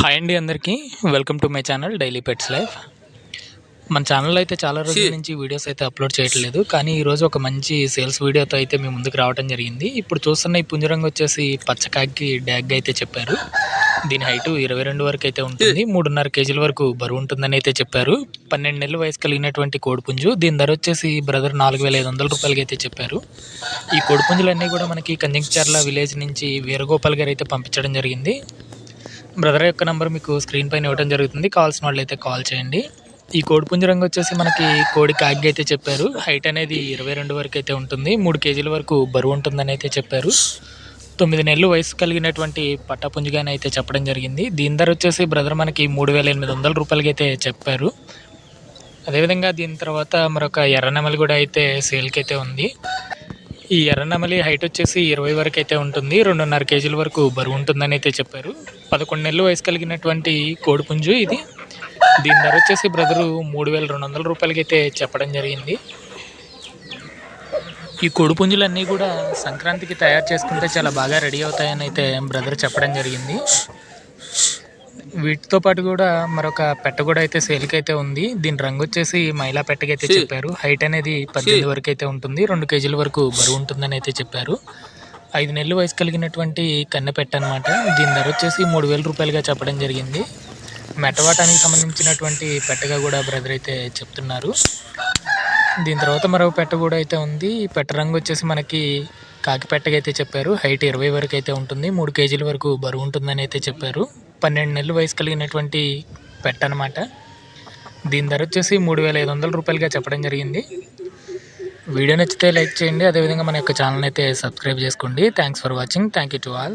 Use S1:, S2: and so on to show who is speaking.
S1: Hi అండి అందరికీ. Welcome to my channel daily pets life మన ఛానల్లో అయితే చాలా రోజుల నుంచి వీడియోస్ అయితే అప్లోడ్ చేయట్లేదు. కానీ ఈరోజు ఒక మంచి సేల్స్ వీడియోతో అయితే మీ ముందుకు రావడం జరిగింది. ఇప్పుడు చూస్తున్న ఈ పుంజరంగు వచ్చేసి పచ్చకాకి డ్యాగ్ అయితే చెప్పారు. దీని హైట్ ఇరవై రెండు వరకు అయితే ఉంటుంది. మూడున్నర కేజీల వరకు బరువు ఉంటుందని అయితే చెప్పారు. పన్నెండు నెలల వయసు కలిగినటువంటి కోడిపుంజు దీని ధర వచ్చేసి బ్రదర్ నాలుగు వేల ఐదు వందల రూపాయలకి అయితే చెప్పారు. ఈ కోడిపుంజులన్నీ కూడా మనకి కంజంచర్ల విలేజ్ నుంచి వీరగోపాల్ గారు అయితే పంపించడం జరిగింది. బ్రదర్ యొక్క నెంబర్ మీకు స్క్రీన్ పైన ఇవ్వడం జరుగుతుంది. కావాల్సిన వాళ్ళు అయితే కాల్ చేయండి. ఈ కోడిపుంజు రంగు వచ్చేసి మనకి కోడి కాగి అయితే చెప్పారు. హైట్ అనేది ఇరవై రెండు వరకు అయితే ఉంటుంది. మూడు కేజీల వరకు బరువు ఉంటుందని అయితే చెప్పారు. తొమ్మిది నెలలు వయసు కలిగినటువంటి పట్టపుంజుగానే అయితే చెప్పడం జరిగింది. దీని ధర వచ్చేసి బ్రదర్ మనకి మూడు వేల ఎనిమిది వందల రూపాయలకి అయితే చెప్పారు. అదేవిధంగా దీని తర్వాత మరొక ఎర్రనెమలి కూడా అయితే సేల్కి అయితే ఉంది. ఈ ఎర్రనెమలి హైట్ వచ్చేసి ఇరవై వరకు అయితే ఉంటుంది. రెండున్నర కేజీల వరకు బరువు ఉంటుందని అయితే చెప్పారు. పదకొండు నెలలు వయసు కలిగినటువంటి కోడిపుంజు ఇది. దీని ధర వచ్చేసి బ్రదరు మూడు వేల రెండు వందల రూపాయలకి అయితే చెప్పడం జరిగింది. ఈ కోడిపుంజులన్నీ కూడా సంక్రాంతికి తయారు చేసుకుంటే చాలా బాగా రెడీ అవుతాయని అయితే బ్రదర్ చెప్పడం జరిగింది. వీటితో పాటు కూడా మరొక పెట్ట కూడా అయితే సేల్కి అయితే ఉంది. దీని రంగు వచ్చేసి మైలా పెట్టకి అయితే చెప్పారు. హైట్ అనేది పద్దెనిమిది వరకు అయితే ఉంటుంది. రెండు కేజీల వరకు బరువు ఉంటుందని అయితే చెప్పారు. ఐదు నెలలు వయసు కలిగినటువంటి కన్నె పెట్ట అనమాట దీని ధర వచ్చేసి మూడు వేల రూపాయలుగా చెప్పడం జరిగింది. మెటవాటానికి సంబంధించినటువంటి పెట్టగా కూడా బ్రదర్ అయితే చెప్తున్నారు. దీని తర్వాత మరో పెట్ట కూడా అయితే ఉంది. పెట్ట రంగు వచ్చేసి మనకి కాకి పెట్టగా అయితే చెప్పారు. హైట్ ఇరవై వరకు అయితే ఉంటుంది. మూడు కేజీల వరకు బరువు ఉంటుందని అయితే చెప్పారు. పన్నెండు నెలలు వయసు కలిగినటువంటి పెట్ట అనమాట దీని ధర వచ్చేసి మూడు వేల ఐదు వందల రూపాయలుగా చెప్పడం జరిగింది. వీడియో నచ్చితే లైక్ చేయండి. అదేవిధంగా మన యొక్క ఛానల్ అయితే సబ్స్క్రైబ్ చేసుకోండి. Thanks for watching thank you to all